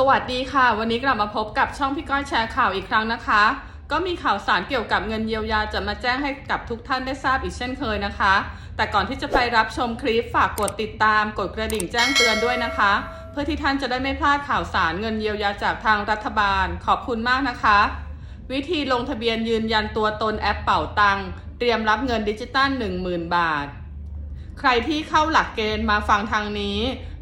สวัสดีค่ะ วันนี้กลับมาพบกับช่องพี่ก้อยแชร์ข่าวอีกครั้งนะคะ ก็มีข่าวสารเกี่ยวกับเงินเยียวยาจะมาแจ้งให้กับทุกท่านได้ทราบอีกเช่นเคยนะคะ แต่ก่อนที่จะไปรับชมคลิปฝากกดติดตาม กดกระดิ่งแจ้งเตือนด้วยนะคะ เพื่อที่ท่านจะได้ไม่พลาดข่าวสารเงินเยียวยาจากทางรัฐบาล ขอบคุณมากนะคะ วิธีลงทะเบียนยืนยันตัวตนแอปเป่าตังเตรียมรับเงินดิจิตอล10,000 บาท ใครที่เข้าหลักเกณฑ์มาฟังทางนี้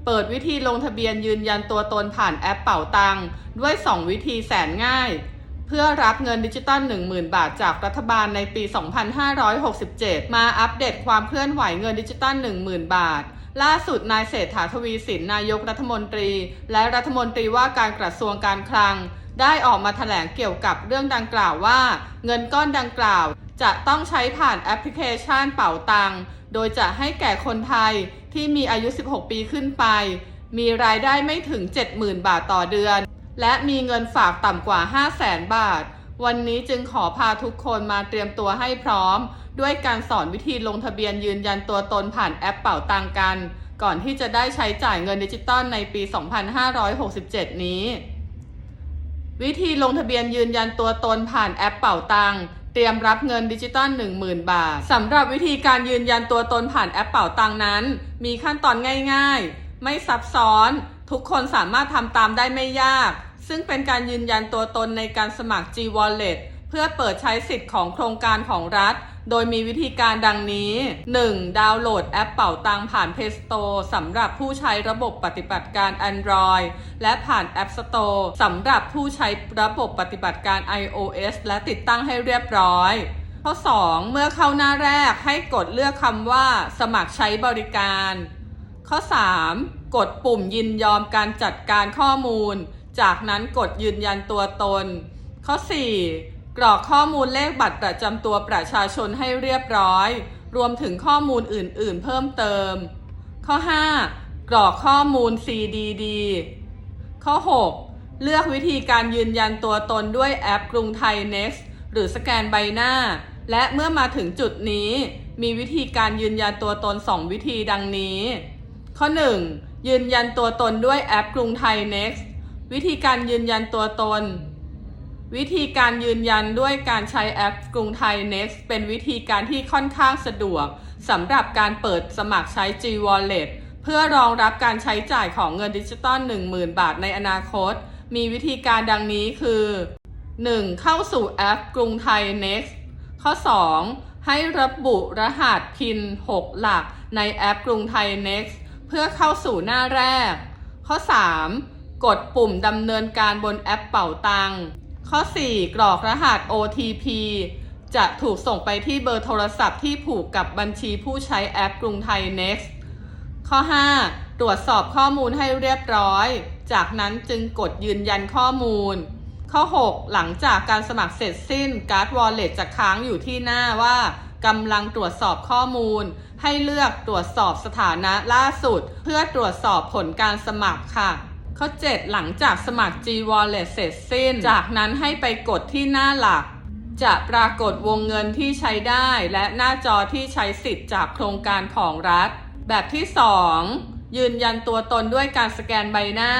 เปิดวิธีลงทะเบียนยืนยันตัวตนผ่านแอปเป่าตังด้วย 2 วิธีแสนง่าย เพื่อรับเงินดิจิตอล10,000 บาทจากรัฐบาลในปี 2567 มาอัปเดตความเคลื่อนไหวเงินดิจิตอล10,000 บาท ล่าสุดนายเศรษฐาทวีสินนายกรัฐมนตรี และรัฐมนตรีว่าการกระทรวงการคลัง ได้ออกมาแถลงเกี่ยวกับเรื่องดังกล่าวว่า เงินก้อนดังกล่าว จะต้องใช้ผ่านแอปพลิเคชันเป่าตัง โดยจะให้แก่คนไทยที่มีอายุ 16 ปีขึ้นไป มีรายได้ไม่ถึง 70,000 บาทต่อเดือน และมีเงินฝากต่ำกว่า 500,000 บาท วันนี้จึงขอพาทุกคนมาเตรียมตัวให้พร้อม ด้วยการสอนวิธีลงทะเบียนยืนยันตัวตนผ่านแอปเป่าตังกัน ก่อนที่จะได้ใช้จ่ายเงินดิจิตอลในปี 2567 นี้วิธีลงทะเบียนยืนยันตัวตนผ่านแอปเป่าตัง เตรียมรับเงินดิจิตอล10,000 บาทสำหรับวิธีการยืนยันตัวตนผ่านแอปเป่าตังนั้น มีขั้นตอนง่ายๆ ไม่ซับซ้อน ทุกคนสามารถทำตามได้ไม่ยาก ซึ่งเป็นการยืนยันตัวตนในการสมัคร G Wallet เพื่อเปิดใช้สิทธิ์ของโครงการของรัฐ โดยมีวิธีการดังนี้ 1. ดาวน์โหลดแอปเป่าตังผ่าน Play Store สำหรับผู้ใช้ระบบปฏิบัติการ Android และผ่าน App Store สำหรับผู้ใช้ระบบปฏิบัติการ iOS และติดตั้งให้เรียบร้อยข้อ 2. เมื่อเข้าหน้าแรกให้กดเลือกคำว่า สมัครใช้บริการ ข้อ 3. กดปุ่มยินยอมการจัดการข้อมูล จากนั้นกดยืนยันตัวตน ข้อ 4. กรอกข้อมูลเลขบัตรประจำตัวประชาชนให้เรียบร้อย รวมถึงข้อมูลอื่น ๆ เพิ่มเติม ข้อ 5. กรอกข้อมูล CDD ข้อ 6. เลือกวิธีการยืนยันตัวตนด้วยแอปกรุงไทย Next หรือสแกนใบหน้า และเมื่อมาถึงจุดนี้ มีวิธีการยืนยันตัวตน 2 วิธีดังนี้ ข้อ 1. ยืนยันตัวตนด้วยแอปกรุงไทย Next วิธีการยืนยันตัวตน วิธีการยืนยันด้วยการใช้แอปกรุงไทย Next เป็นวิธีการที่ค่อนข้างสะดวกสำหรับการเปิดสมัครใช้ G Wallet เพื่อรองรับการใช้จ่ายของเงินดิจิตอล10,000 บาทในอนาคต มีวิธีการดังนี้คือ 1. เข้าสู่แอปกรุงไทย Next ข้อ 2. ให้ระบุรหัสพิน6หลักในแอปกรุงไทย Next เพื่อเข้าสู่หน้าแรก ข้อ 3. กดปุ่มดำเนินการบนแอปเป่าตังค์ ข้อ 4 กรอกรหัส OTP จะถูกส่งไปที่เบอร์โทรศัพท์ที่ผูกกับบัญชีผู้ใช้แอปกรุงไทย Next ข้อ 5 ตรวจสอบข้อมูลให้เรียบร้อย จากนั้นจึงกดยืนยันข้อมูล ข้อ 6 หลังจากการสมัครเสร็จสิ้นการ์ดวอลเล็ตจะค้างอยู่ที่หน้าว่ากำลังตรวจสอบข้อมูล ให้เลือกตรวจสอบสถานะล่าสุด เพื่อตรวจสอบผลการสมัครค่ะ ข้อ 7 หลังจากสมัคร G Wallet เสร็จสิ้น จากนั้นให้ไปกดที่หน้าหลัก จะปรากฏวงเงินที่ใช้ได้ และหน้าจอที่ใช้สิทธิ์จากโครงการของรัฐ แบบที่ 2 ยืนยันตัวตนด้วยการสแกนใบหน้า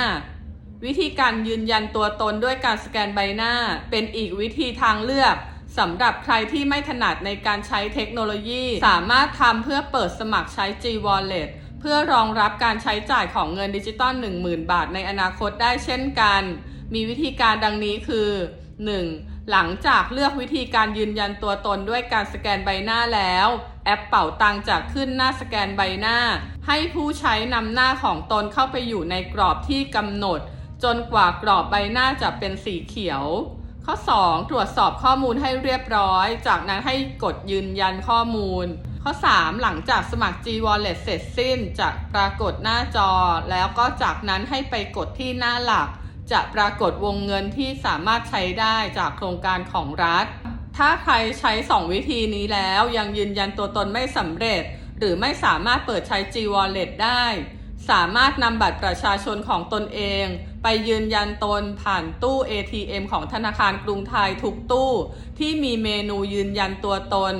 วิธีการยืนยันตัวตนด้วยการสแกนใบหน้า เป็นอีกวิธีทางเลือกสำหรับใครที่ไม่ถนัดในการใช้เทคโนโลยี สามารถทำเพื่อเปิดสมัครใช้ G Wallet พื่อรองรับการใช้จ่ายของเงินดิจิตอล10,000 บาทในอนาคตได้เช่นกัน มีวิธีการดังนี้คือ 1. หลังจากเลือกวิธีการยืนยันตัวตนด้วยการสแกนใบหน้าแล้ว แอปเป่าตังจะขึ้นหน้าสแกนใบหน้า ให้ผู้ใช้นำหน้าของตนเข้าไปอยู่ในกรอบที่กำหนด จนกว่ากรอบใบหน้าจะเป็นสีเขียว ข้อ 2 ตรวจสอบข้อมูลให้เรียบร้อย จากนั้นให้กดยืนยันข้อมูล ข้อ 3 หลังจากสมัคร G Wallet เสร็จสิ้นจะปรากฏหน้าจอ แล้วก็จากนั้นให้ไปกดที่หน้าหลัก จะปรากฏวงเงินที่สามารถใช้ได้จากโครงการของรัฐ ถ้าใครใช้ 2 วิธีนี้แล้วยังยืนยันตัวตนไม่สำเร็จ หรือไม่สามารถเปิดใช้ G Wallet ได้ สามารถนำบัตรประชาชนของตนเอง ไปยืนยันตนผ่านตู้ ATM ของธนาคารกรุงไทยทุกตู้ ที่มีเมนูยืนยันตัวตน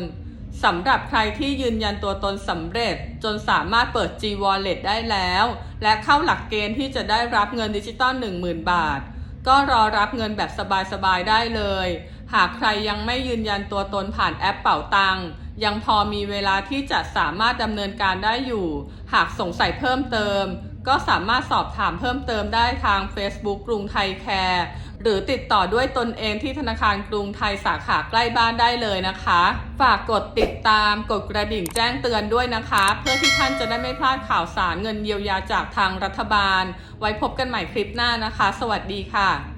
สำหรับใครที่ยืนยันตัวตนสำเร็จ จนสามารถเปิด G Wallet ได้แล้ว และเข้าหลักเกณฑ์ที่จะได้รับเงินดิจิตอล10,000 บาท ก็รอรับเงินแบบสบายๆได้เลย หากใครยังไม่ยืนยันตัวตนผ่านแอปเป่าตังยังพอมีเวลาที่จะสามารถดำเนินการได้อยู่ หากสงสัยเพิ่มเติม ก็สามารถสอบถามเพิ่มเติมได้ทาง Facebook กรุงไทยแคร์ หรือติดต่อด้วยตนเองที่ธนาคารกรุงไทยสาขาใกล้บ้านได้เลยนะคะ ฝากกดติดตามกดกระดิ่งแจ้งเตือนด้วยนะคะ เพื่อที่ท่านจะได้ไม่พลาดข่าวสารเงินเยียวยาจากทางรัฐบาล ไว้พบกันใหม่คลิปหน้านะคะ สวัสดีค่ะ